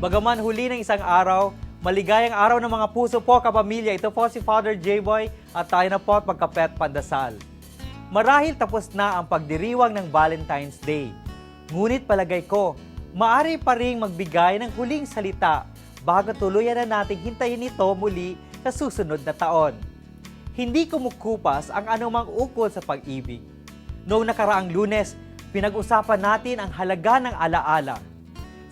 Bagaman huli ng isang araw, maligayang araw ng mga puso po kapamilya. Ito po si Father J-Boy at tayo na po at magkapet pandasal. Marahil tapos na ang pagdiriwang ng Valentine's Day. Ngunit palagay ko, maari pa ring magbigay ng huling salita bago tuluyan na nating hintayin ito muli sa susunod na taon. Hindi kumukupas ang anumang ukol sa pag-ibig. Noong nakaraang lunes, pinag-usapan natin ang halaga ng alaala.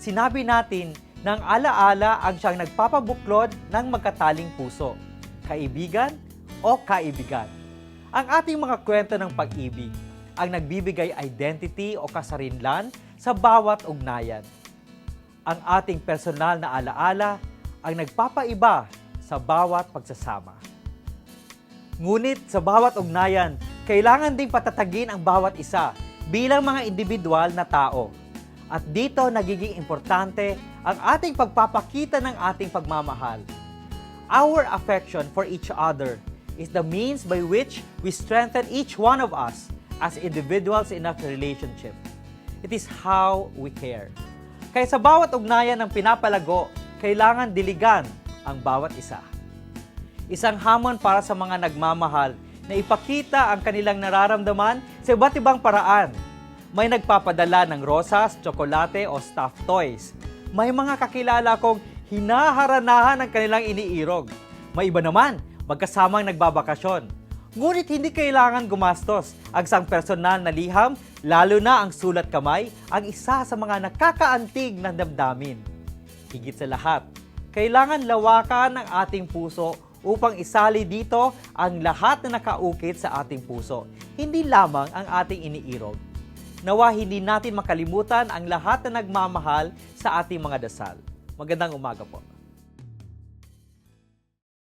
Sinabi natin na ang alaala ang siyang nagpapabuklod ng magkataling puso, kaibigan o kaibigan. Ang ating mga kwento ng pag-ibig ang nagbibigay identity o kasarinlan sa bawat ugnayan. Ang ating personal na alaala ang nagpapaiba sa bawat pagsasama. Ngunit sa bawat ugnayan, kailangan ding patatagin ang bawat isa bilang mga individual na tao. At dito nagiging importante ang ating pagpapakita ng ating pagmamahal. Our affection for each other is the means by which we strengthen each one of us as individuals in a relationship. It is how we care. Kaya sa bawat ugnayan ng pinapalago, kailangan diligan ang bawat isa. Isang hamon para sa mga nagmamahal na ipakita ang kanilang nararamdaman sa iba't ibang paraan. May nagpapadala ng rosas, tsokolate o stuffed toys. May mga kakilala kong hinaharanahan ang kanilang iniirog. May iba naman, magkasamang nagbabakasyon. Ngunit hindi kailangan gumastos. Ang isang personal na liham, lalo na ang sulat kamay, ang isa sa mga nakakaantig ng damdamin. Higit sa lahat, kailangan lawakan ng ating puso upang isali dito ang lahat na nakaukit sa ating puso, hindi lamang ang ating iniirog. Nawa hindi natin makalimutan ang lahat na nagmamahal sa ating mga dasal. Magandang umaga po.